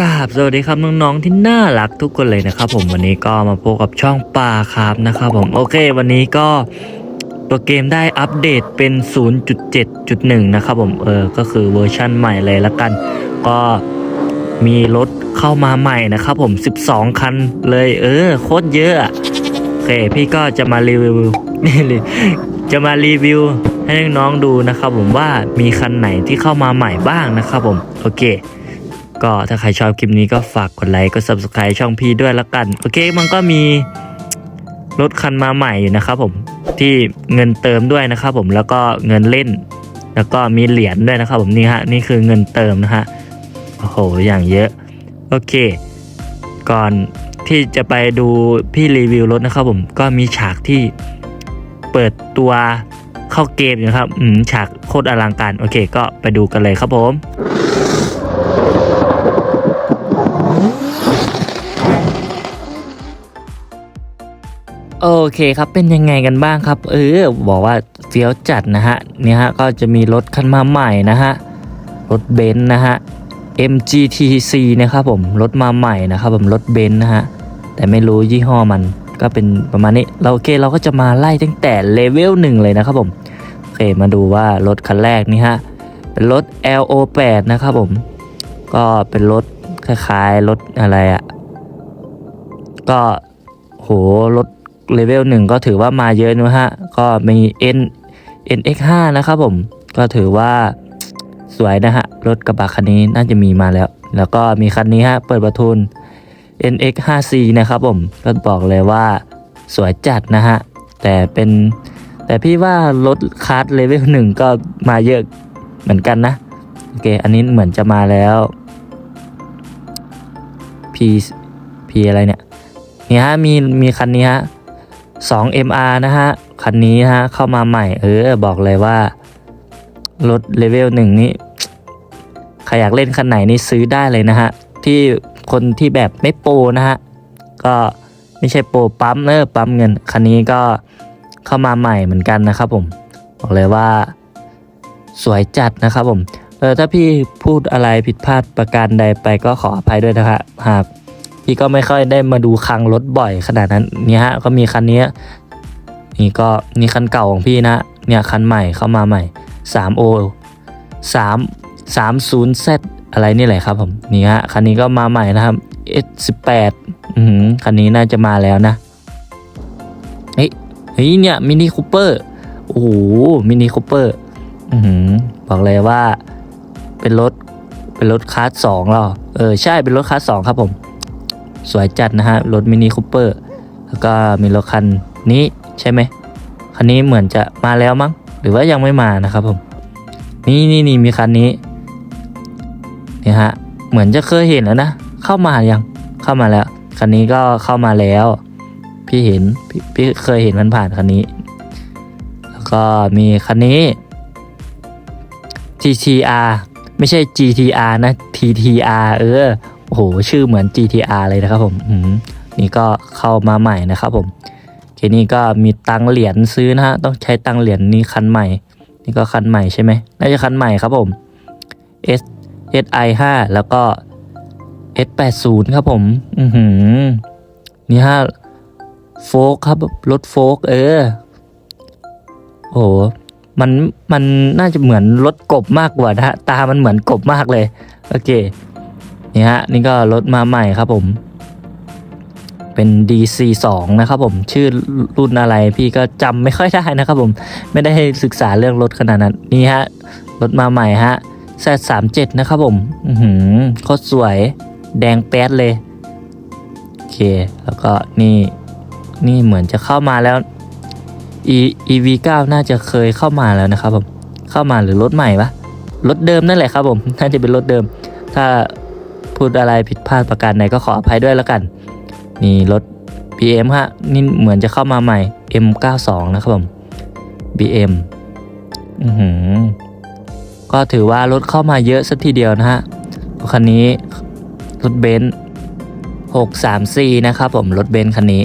กราบสวัสดีครับน้องๆที่น่ารักทุกคนเลยนะครับ ผมวันนี้ก็มาพบกับช่องปลาครับนะครับผมโอเค วันนี้ก็ตัวเกมได้อัปเดตเป็น 0.7.1 นะครับผมเออก็คือเวอร์ชั่นใหม่เลยละกัน ก็มีรถเข้ามาใหม่นะครับผม 12 คันเลย เออโคตรเยอะอะโอเคพี่ก็จะมารีวิวจะมารีวิวให้น้องๆดูนะครับผมว่ามีคันไหนที่เข้ามาใหม่บ้างนะครับผมโอเค ก็ถ้าใครชอบคลิปนี้ก็ฝากกดไลค์กด subscribe ช่องพี่ด้วยละกัน โอเคมันก็มีรถคันมาใหม่อยู่นะครับผมที่เงินเติมด้วยนะครับผมแล้วก็เงินเล่น แล้วก็มีเหรียญด้วยนะครับผมนี่ฮะนี่คือเงินเติมนะฮะโอ้โหอย่างเยอะโอเค ก่อนที่จะไปดูพี่รีวิวรถนะครับผมก็มีฉากที่เปิดตัวเข้าเกมนะครับ อืมฉากโคตรอลังการ โอเค ก็ไปดูกันเลยครับผม โอเคครับเป็นยังไงกันบ้างครับ เออ บอกว่าเฟี้ยวจัดนะฮะเนี่ยฮะก็จะมีรถคันมาใหม่นะฮะรถเบนซ์นะฮะ MGTC นะครับผมรถมาใหม่นะครับผมรถเบนซ์นะฮะแต่ไม่รู้ยี่ห้อมันก็เป็นประมาณนี้เราโอเคเราก็จะมาไล่ตั้งแต่เลเวลหนึ่งเลยนะครับผมโอเคมาดูว่ารถคันแรกนี่ฮะเป็นรถ LO8 นะครับผม ก็เป็นรถคล้ายๆรถอะไรอะ่ะก็โหรถ เลเวลหนึ่งก็ถือว่ามาเยอะนะฮะ ก็มี N NX5 นะครับผม ก็ถือว่าสวยนะฮะ รถกระบะคันนี้น่าจะมีมาแล้ว แล้วก็มีคันนี้ฮะ เปิดประทุน NX5C นะครับผม ก็บอกเลยว่าสวยจัดนะฮะ แต่เป็น แต่พี่ว่ารถคาร์ดเลเวลหนึ่งก็มาเยอะเหมือนกันนะ โอเค อันนี้เหมือนจะมาแล้ว P P อะไรเนี่ยนี่ฮะมีมีคันนี้ฮะ 2 MR นะฮะ คันนี้ฮะ เข้ามาใหม่ เออ บอกเลยว่า รถเลเวลหนึ่งนี่ใครอยากเล่นคันไหนนี่ซื้อได้เลยนะฮะ ที่คนที่แบบไม่โปรนะฮะ ก็ไม่ใช่โปรปั๊มเนอปั๊มเงิน คันนี้ก็เข้ามาใหม่เหมือนกันนะครับผม บอกเลยว่า สวยจัดนะครับผม เออถ้าพี่พูดอะไรผิดพลาดประการใดไปก็ขออภัยด้วยนะฮะหาก พี่ก็ไม่ค่อยได้มาดูคลังรถบ่อยขนาดนั้นเนี่ยฮะก็มีคันนี้นี่ก็นี่คันเก่าของพี่นะเนี่ยคันใหม่เข้ามาใหม่ 3O 3 30Z อะไรนี่แหละครับผมนี่ฮะคันนี้ก็มาใหม่นะครับ S18 อือหือคันนี้น่าจะมาแล้วนะเฮ้ยเฮ้ยเนี่ยมินิคูเปอร์โอ้โหมินิคูเปอร์อือหือบอกเลยว่าเป็นรถเป็นรถคลาสสองหรอเออใช่เป็นรถคลาสสองครับผม สวยจัดนะฮะ รถมินิคูเปอร์แล้วก็มีรถคันนี้ใช่ไหมคันนี้เหมือนจะมาแล้วมั้ง หรือว่ายังไม่มานะครับผม นี่นี่นี่มีคันนี้นี่ฮะ เหมือนจะเคยเห็นแล้วนะ เข้ามายังเข้ามาแล้ว คันนี้ก็เข้ามาแล้ว พี่เห็นพี่พี่เคยเห็นมันผ่านคันนี้ แล้วก็มีคันนี้ TTR ไม่ใช่ GTR นะ TTR เออ โอ้โหชื่อเหมือน GTR เลยนะครับผมอืมนี่ก็เข้ามาใหม่นะครับผมทีนี้ก็มีตังเหรียญซื้อนะฮะต้องใช้ตังเหรียญนี่คันใหม่ นี่ก็คันใหม่ใช่ไหมน่าจะคันใหม่ครับผม S SI 5แล้วก็ S 8 0ครับผม อือหือนี่ฮะโฟกครับรถโฟกเออโอ้โหมันมันน่าจะเหมือนรถกบมากกว่านะฮะตามันเหมือนกบมากเลย โอเค นี่ฮะนี่ก็รถมาใหม่ครับผม เป็น DC2 นะครับผมชื่อรุ่นอะไรพี่ก็จำไม่ค่อยได้นะครับผมไม่ได้ศึกษาเรื่องรถขนาดนั้นนี่ฮะรถมาใหม่ฮะ Z37 นะครับผมอือหือโคตรสวยแดงแป๊ดเลยโอเค แล้วก็นี่นี่เหมือนจะเข้ามาแล้ว E EV9 น่าจะเคยเข้ามาแล้วนะครับผมเข้ามาหรือรถใหม่ปะรถเดิมนั่นแหละครับผม น่าจะเป็นรถเดิม ถ้า พูดอะไรผิดพลาดประการใดก็ขออภัยด้วยแล้วกัน นี่รถ BM ฮะนี่เหมือนจะเข้ามาใหม่ M92 นะครับผม BM อือหือก็ถือว่ารถเข้ามาเยอะสักทีเดียวนะฮะคันนี้รถเบนซ์634 นะครับผมรถเบนซ์คันนี้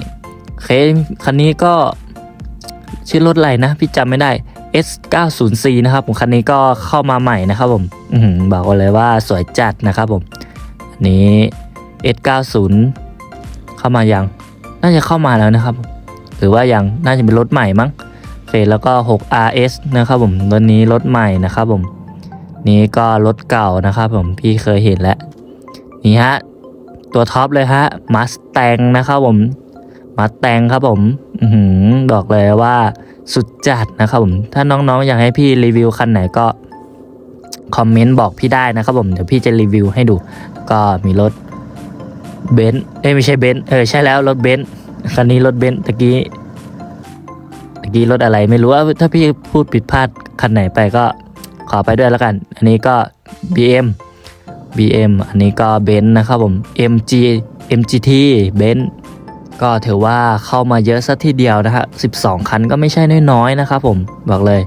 เคคันนี้ก็ชื่อรถอะไรนะ พี่จำไม่ได้ S90C นะครับผมคันนี้ก็เข้ามาใหม่นะครับผมอือหือบอกเลยว่าสวยจัดนะครับผม นี้ S90 เข้ามายัง น่าจะเข้ามาแล้วนะครับ หรือว่ายังน่าจะเป็นรถใหม่มั้งโอเคแล้วก็ 6RS นะครับผมรถนี้รถใหม่นะครับผม นี้ก็รถเก่านะครับผมพี่เคยเห็นแล้วนี่ฮะตัวท็อปเลยฮะมัสแตงนะครับผมมัสแตงครับผมอือหือบอกเลยว่าสุดจัดนะครับผม ถ้าน้องๆอยากให้พี่รีวิวคันไหนก็คอมเมนต์บอกพี่ได้นะครับผม เดี๋ยวพี่จะรีวิวให้ดู ก็มีรถเบนซ์เอ้ไม่ใช่เบนซ์เออใช่แล้วรถเบนซ์คันนี้รถเบนซ์ตะกี้ตะกี้รถอะไรไม่รู้ว่าถ้าพี่พูดผิดพลาดคันไหนไปก็ขอไปด้วยแล้วกัน อันนี้ก็ BM BM อันนี้ก็เบนซ์นะครับผม MG MGT เบนซ์ก็ถือว่าเข้ามาเยอะสัทีเดียวนะฮะ12 คันก็ไม่ใช่น้อยๆนะครับผมบอกเลย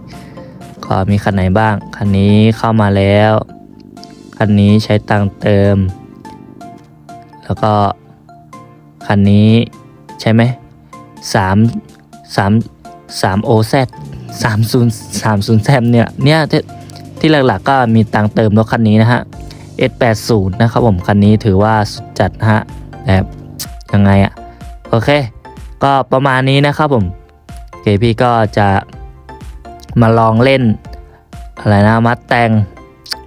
ก็มีคันไหนบ้าง คันนี้เข้ามาแล้ว คันนี้ใช้ตังเติม แล้วก็คันนี้ใช่ไหมสามสามสามโอแซดสามศูนย์สามศูนย์แซมเนี่ยเนี่ยที่ที่หลักๆก็มีตังเติมรถคันนี้นะฮะ S80 นะครับผมคันนี้ถือว่าสุดจัดฮะแบบยังไงอะโอเค ก็ประมาณนี้นะครับผมเคพี่ก็จะมาลองเล่นอะไรนะมัดแต่ง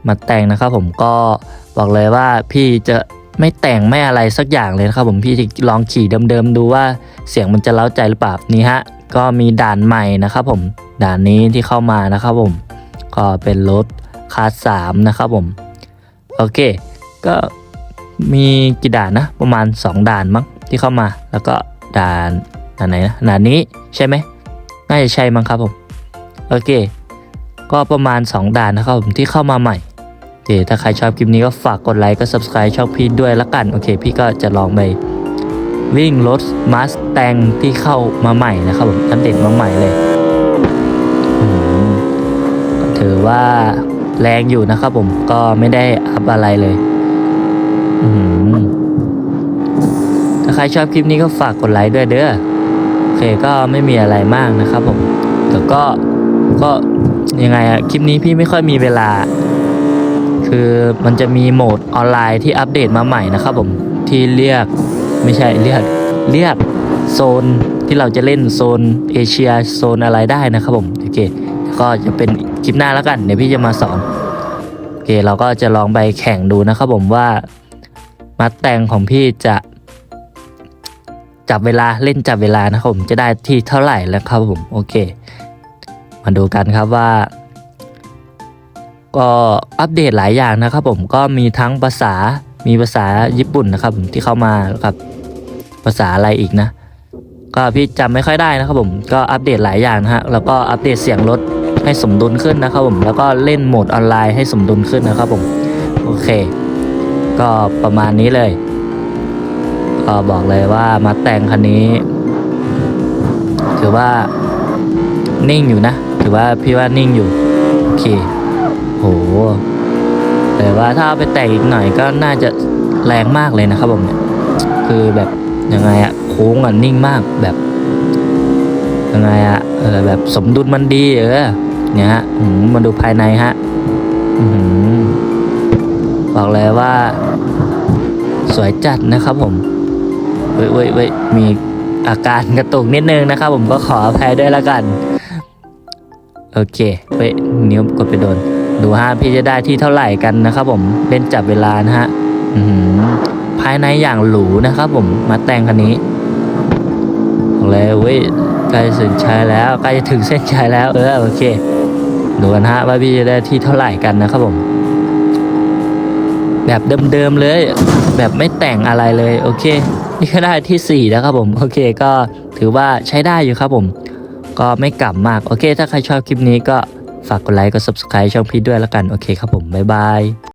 มัดแต่งนะครับผมก็บอกเลยว่าพี่จะไม่แต่งไม่อะไรสักอย่างเลยนะครับผมพี่จะลองขี่เดิมๆดูว่าเสียงมันจะเล้าใจหรือเปล่านี่ฮะก็มีด่านใหม่นะครับผมด่านนี้ที่เข้ามานะครับผมก็เป็นรถคลาสสามนะครับผมโอเค ก็มีกี่ด่านนะประมาณ 2 ด่านมั้งที่เข้ามา แล้วก็ด่านด่านไหนนะด่านนี้ใช่ไหมน่าจะใช่มั้งครับผมโอเค ก็ประมาณ 2 ด่านนะครับผมที่เข้ามาใหม่โอเคถ้าใครชอบคลิปนี้ก็ฝากกดไลค์ก็ subscribe ช่องพี่ด้วยละกันโอเค พี่ก็จะลองไปวิ่งรถมาสแตงที่เข้ามาใหม่นะครับผมอัปเดตมาใหม่เลยก็ถือว่าแรงอยู่นะครับผมก็ไม่ได้อัพอะไรเลยถ้าใครชอบคลิปนี้ก็ฝากกดไลค์ด้วยเด้อโอเคก็ไม่มีอะไรมากนะครับผมแต่ก็ก็ ยังไงอะคลิปนี้พี่ไม่ค่อยมีเวลา คือมันจะมีโหมดออนไลน์ที่อัปเดตมาใหม่นะครับผมที่เรียกไม่ใช่เรียกเรียกโซนที่เราจะเล่นโซนเอเชียโซนอะไรได้นะครับผมโอเคก็จะเป็นคลิปหน้าแล้วกัน เดี๋ยวพี่จะมาสอนโอเคเราก็จะลองไปแข่งดูนะครับผมว่ามาแต่งของพี่จะจับเวลาเล่นจับเวลานะครับผมจะได้ที่เท่าไหร่แล้วครับผมโอเค มาดูกันครับว่า ก็อัปเดตหลายอย่างนะครับ ผมก็มีทั้งภาษามีภาษาญี่ปุ่นนะครับผมที่เข้ามาครับภาษาอะไรอีกนะ ก็พี่จำไม่ค่อยได้นะครับผมก็อัปเดตหลายอย่างนะฮะแล้วก็อัปเดตเสียงรถให้สมดุลขึ้นนะครับผมแล้วก็เล่นโหมดออนไลน์ให้สมดุลขึ้นนะครับผมโอเค ก็ประมาณนี้เลยก็บอกเลยว่ามาแต่งคันนี้ ถือว่านิ่งอยู่นะ ถือว่าพี่ว่านิ่งอยู่ โอเค โห แต่ว่าถ้าเอาไปแต่งอีกหน่อยก็น่าจะแรงมากเลยนะครับผมเนี่ย คือแบบยังไงอะโค้งอะนิ่งมากแบบยังไงอะเออแบบสมดุลมันดีเออเนี่ยฮะมมาดูภายในฮะบอกเลยว่า สวยจัดนะครับผมเว้ยเว้ยเว้ยมีอาการกระตุกนิดนึงนะครับผมก็ขออภัยด้วยละกัน โอเคเว้ยนิ้วกดไปโดน ดูฮะพี่จะได้ที่เท่าไหร่กันนะครับผมเล่นจับเวลานะฮะภายในอย่างหรูนะครับผมมาแต่งคันนี้บอกเลยเว้ยใกล้จะถึงชัยแล้วใกล้จะถึงเส้นชัยแล้วเออโอเคดูกันฮะว่าพี่จะได้ที่เท่าไหร่กันนะครับผม แบบเดิมๆเลย แบบไม่แต่งอะไรเลย โอเค นี่ก็ได้ที่4แล้วครับผม โอเคก็ถือว่าใช้ได้อยู่ครับผม ก็ไม่กลับมาก โอเค ถ้าใครชอบคลิปนี้ก็ฝากกดไลค์กด subscribe ช่องพี่ด้วยแล้วกัน โอเคครับผม บ๊ายบาย